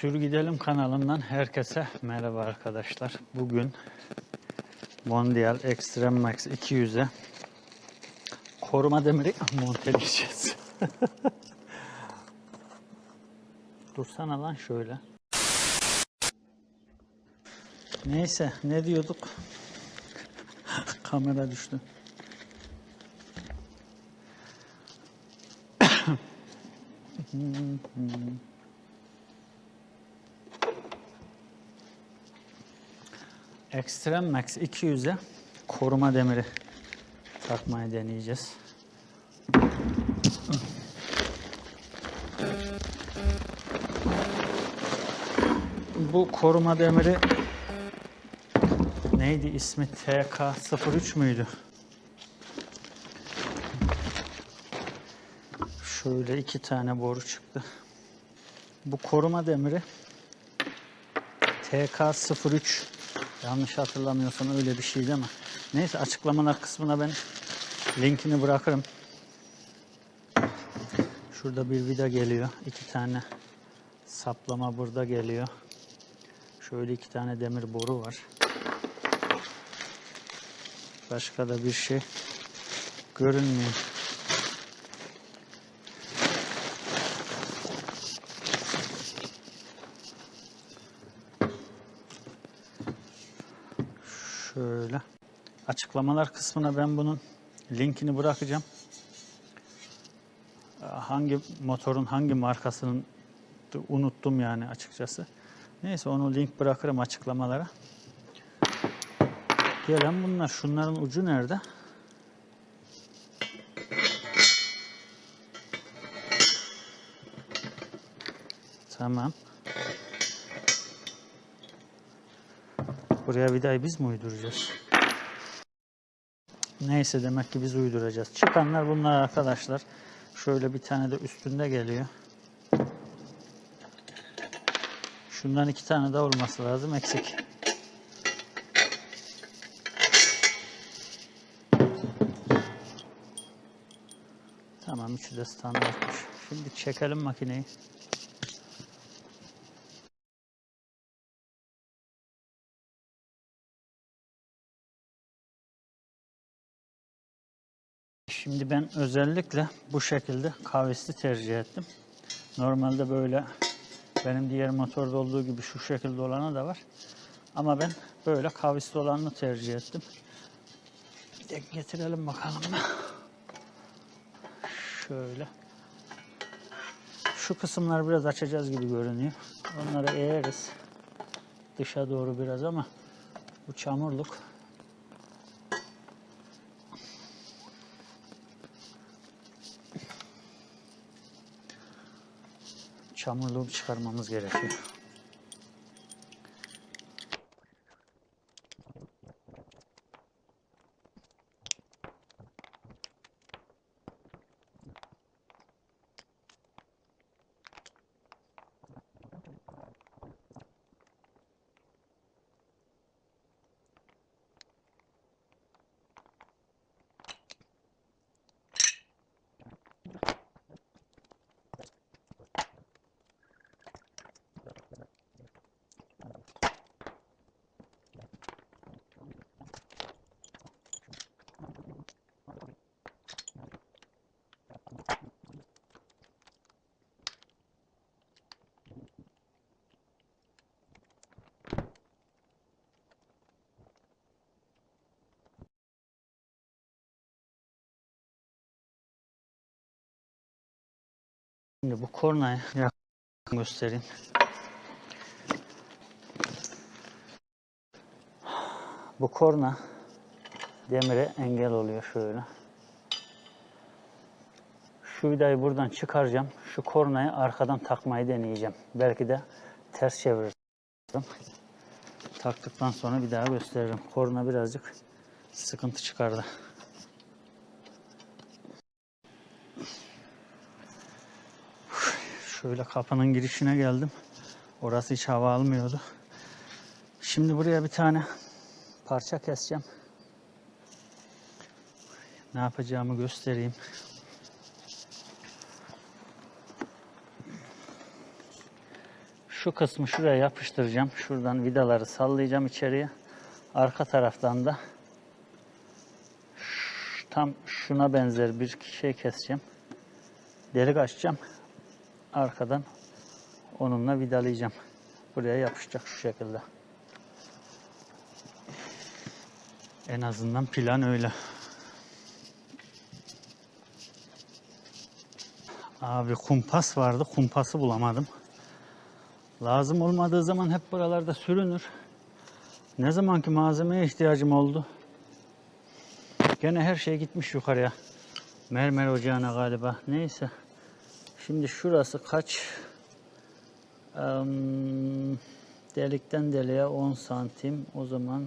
Sür Gidelim kanalından herkese merhaba arkadaşlar. Bugün Mondial Extreme Max 200'e koruma demiri monteleyeceğiz. Dursana lan şöyle. Neyse ne diyorduk? Kamera düştü. Extreme Max 200'e koruma demiri takmayı deneyeceğiz. Bu koruma demiri neydi ismi? TK03 müydü? Şöyle iki tane boru çıktı. Bu koruma demiri TK03 yanlış hatırlamıyorsam öyle bir şey değil mi? Neyse açıklamalar kısmına ben linkini bırakırım. Şurada bir vida geliyor. iki tane saplama burada geliyor. Şöyle iki tane demir boru var. Başka da bir şey görünmüyor. Şöyle. Açıklamalar kısmına ben bunun linkini bırakacağım. Hangi motorun hangi markasının unuttum yani açıkçası. Neyse onu link bırakırım açıklamalara. Gelen bunlar. Şunların ucu nerede? Tamam. Buraya vidayı biz mi uyduracağız? Neyse demek ki biz uyduracağız. Çıkanlar bunlar arkadaşlar. Şöyle bir tane de üstünde geliyor. Şundan iki tane daha olması lazım eksik. Tamam üçü de standartmış. Şimdi çekelim makineyi. Şimdi ben özellikle bu şekilde kavisli tercih ettim. Normalde böyle benim diğer motorda olduğu gibi şu şekilde olanı da var. Ama ben böyle kavisli olanını tercih ettim. Bir de getirelim bakalım. Şöyle. Şu kısımlar biraz açacağız gibi görünüyor. Onları eğeriz. Dışa doğru biraz ama bu çamurluk çamurluğu çıkarmamız gerekiyor. Şimdi bu kornayı yakın göstereyim. Bu korna demire engel oluyor şöyle. Şu vidayı buradan çıkaracağım. Şu kornayı arkadan takmayı deneyeceğim. Belki de ters çeviririm. Taktıktan sonra bir daha gösteririm. Korna birazcık sıkıntı çıkardı. Şöyle kapının girişine geldim. Orası hiç hava almıyordu. Şimdi buraya bir tane parça keseceğim. Ne yapacağımı göstereyim. Şu kısmı şuraya yapıştıracağım. Şuradan vidaları sallayacağım içeriye. Arka taraftan da tam şuna benzer bir şey keseceğim. Delik açacağım. Arkadan onunla vidalayacağım. Buraya yapışacak şu şekilde. En azından plan öyle. Abi kumpas vardı. Kumpası bulamadım. Lazım olmadığı zaman hep buralarda sürünür. Ne zamanki malzemeye ihtiyacım oldu. Gene her şey gitmiş yukarıya. Mermer ocağına galiba. Neyse. Şimdi şurası kaç? Delikten deliğe 10 santim. O zaman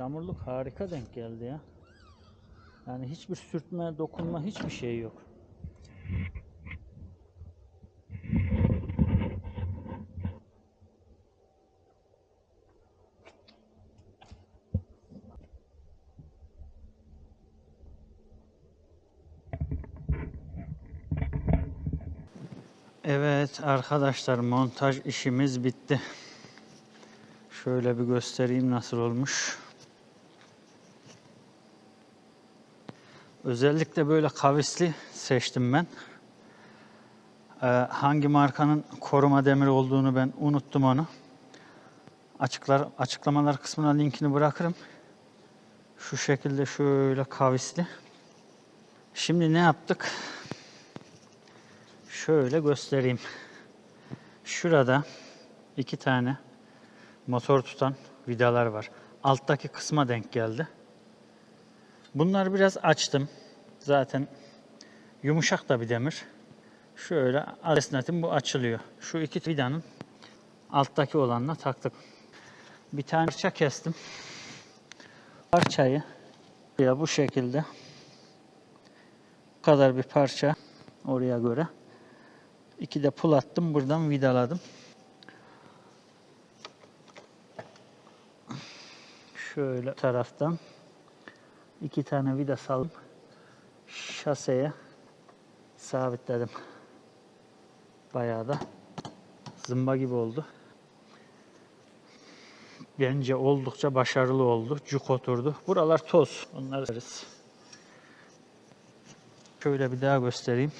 Çamurluk harika denk geldi ya. Yani hiçbir sürtme, dokunma hiçbir şey yok. Evet arkadaşlar montaj işimiz bitti. Şöyle bir göstereyim nasıl olmuş. Özellikle böyle kavisli seçtim ben. Ee, hangi markanın koruma demiri olduğunu ben unuttum onu. Açıklar, açıklamalar kısmına linkini bırakırım. Şu şekilde şöyle kavisli. Şimdi ne yaptık? Şöyle göstereyim. Şurada iki tane motor tutan vidalar var. Alttaki kısma denk geldi. Bunları biraz açtım. Zaten yumuşak da bir demir. Şöyle esnetim bu açılıyor. Şu iki vidanın alttaki olanla taktık. Bir tane parça kestim. Parçayı ya bu şekilde bu kadar bir parça oraya göre. İki de pul attım. Buradan vidaladım. Şöyle taraftan iki tane vida saldım. Şaseye sabitledim. Bayağı da zımba gibi oldu. Bence oldukça başarılı oldu. Cuk oturdu. Buralar toz. Onları sileriz. Şöyle bir daha göstereyim.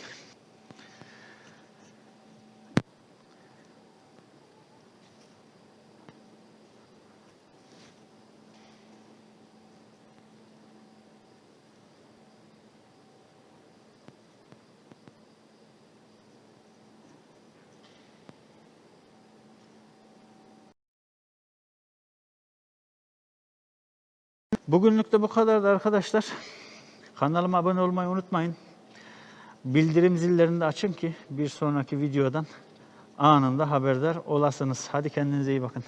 Bugünlük de bu kadardı arkadaşlar. Kanalıma abone olmayı unutmayın. Bildirim zillerini de açın ki bir sonraki videodan anında haberdar olasınız. Hadi kendinize iyi bakın.